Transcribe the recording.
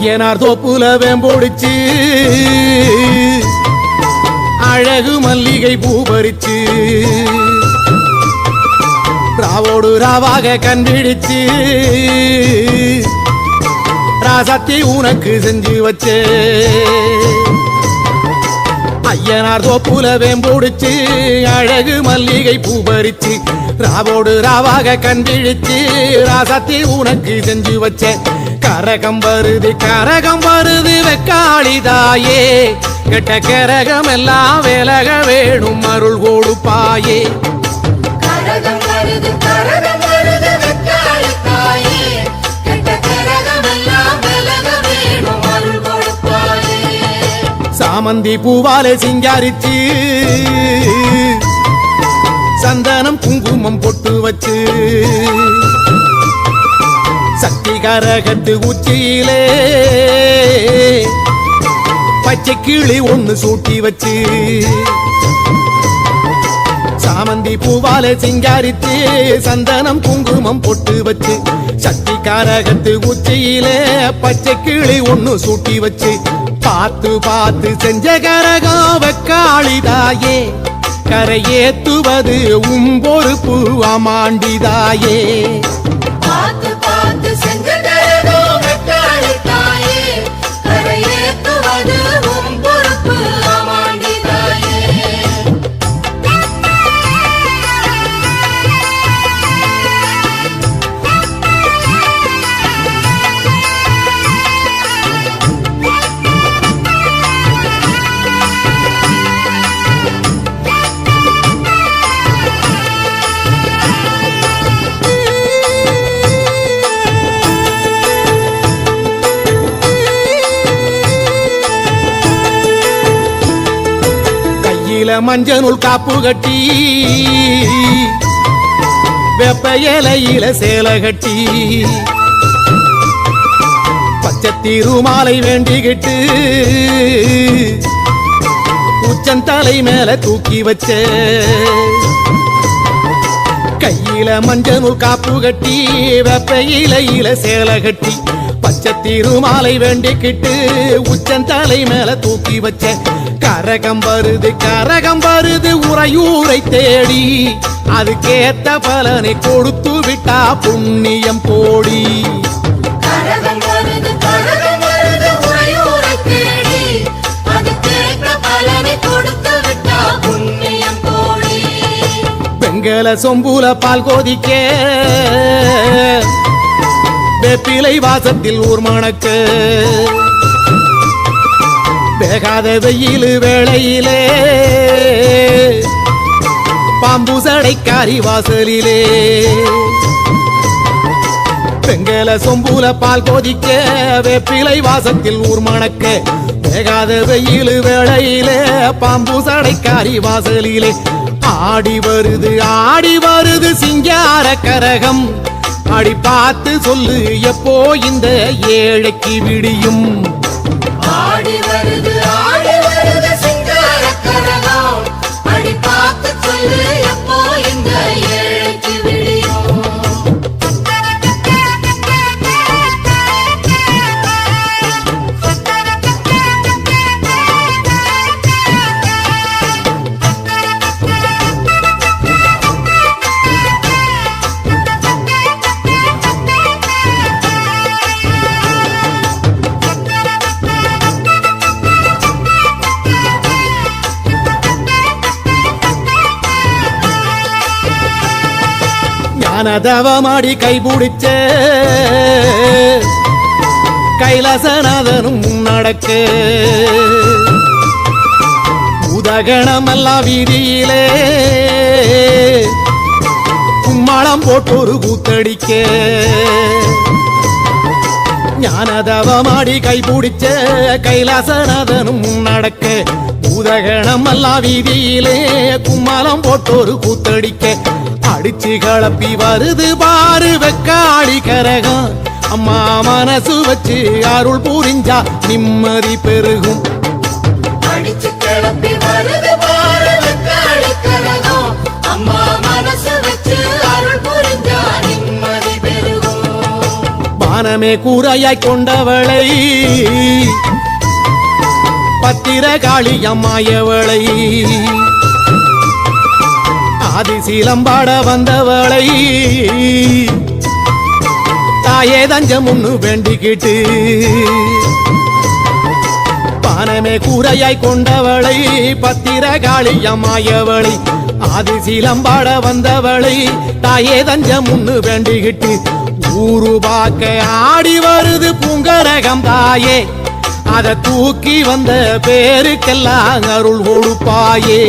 ஐயனார் தோப்புல வேம்பொடிச்சு. அழகு மல்லிகை பூ பறிச்சு. ராவோடு ராவாக கண்டிடிச்சு. ராசத்தி உனக்கு செஞ்சு வச்சே. ஐயனார் தோப்புல வேம்பொடிச்சு அழகு மல்லிகை பூ பறிச்சு. ராவோடு ராவாக கண்டிழிச்சு ராசத்தி உனக்கு செஞ்சு வச்சேன் கரகம் வருது கரகம் வருது வெக்காளி தாயே கெட்ட கரகம் எல்லாம் விலக வேணும் அருள் கொடுப்பாயே. கரகம் வருது கரகம் வருது வெக்காளி தாயே கெட்ட கரகமெல்லாம் விலக வேணும் அருள் கொடுப்பாயே. சாமந்தி பூவாலே சிங்காரிச்சு சந்தனம் குங்குமம் பொட்டு வச்சு பச்சை கரகத்து உச்சியிலே. பச்சை கிளி ஒன்னு சூட்டி வச்சு. சாமந்தி பூவால சிங்காரித்து சந்தனம் குங்குமம் பொட்டு வச்சு. சக்தி காரகத்து உச்சியிலே பச்சை கிளி ஒண்ணு சூட்டி வச்சு. பார்த்து பார்த்து செஞ்ச கரகம் காளிதாயே கரையேத்துவது உம் பொறுப்பு அமாண்டிதாயே கையில மஞ்சனுள் காப்பு கட்டி வெப்ப இலையில சேலை கட்டி பச்சை திருமாலை வேண்டிக்கிட்டு உச்சந்தலை மேல தூக்கி வச்ச கையில மஞ்சனுள் காப்பு கட்டி வெப்ப இலையில சேலை கட்டி. பச்சை திருமாலை வேண்டிக்கிட்டு உச்சந்தலை மேல தூக்கி வச்ச. கரகம் வருது கரகம் வருது உறையூரை தேடி. அதுக்கேத்த பலனை கொடுத்து விட்டா புண்ணியம் கோடி கரகம் வருது கரகம் வருது உறையூரை தேடி. அது கேட்ட பலனை கொடுத்து விட்டா புண்ணியம் கோடி வெங்கல சொம்புல பால் கோதிக்க. வேப்பிலை வாசத்தில் ஊர் மணக்கு வேகாத வெயில் வேளையிலே பாம்பு சடைக்காரி வாசலிலே. வெங்கல சொம்புல பால் கொதிக்க வேப்பிலை வாசத்தில் ஊர் மணக்க வேகாத வெயில் வேளையிலே பாம்பு சடைக்காரி வாசலிலே. ஆடி வருது ஆடி வருது சிங்கார கரகம் அடி பார்த்து சொல்லு எப்போ இந்த ஏழைக்கு விடியும்? ஆடி வருது ஆடி ஞானதவமாடி கைபிடிச்ச கைலாசநாதனும் நடக்க உதகணமெல்லாம் வீதியிலே கும்மாளம் போட்டு ஒரு கூத்தடிக்க ஞானதவமாடி கைபிடிச்ச கைலாசநாதனும் நடக்க பூதகணம் எல்லாம் வீதியிலே கும்மாளம் போட்டு ஒரு கூத்தடிக்க அடிச்சு கலப்பி வருது பாரு வெக்காடி கரகம். அம்மா மனசு வச்சு அருள் புரிஞ்சா நிம்மதி பெருகும். அடிச்சு கிளப்பி வருது பாரு வெக்காளி கரகம். அம்மா மனசு வச்சு அருள் புரிஞ்சா நிம்மதி பெருகும். பானமே கூரையாய் கொண்டவளை. பத்திர காளி அம்மாயவளை. அதிசீலம் பாட வந்தவளை. தாயே தஞ்சம் முன்னு வேண்டிக்கிட்டு பானமே கூரையாய் கொண்டவளை பத்திர காளியம்மாயவளை அம்மாயவளை ஆதிசீலம்பாட வந்தவளை தாயே தஞ்சம் முன்னு வேண்டிக்கிட்டு ஊரு பார்க்க ஆடி வருது பூங்கரகம் தாயே. அதை தூக்கி வந்த பேருக்கெல்லாம் அருள் கொடுப்பாயே.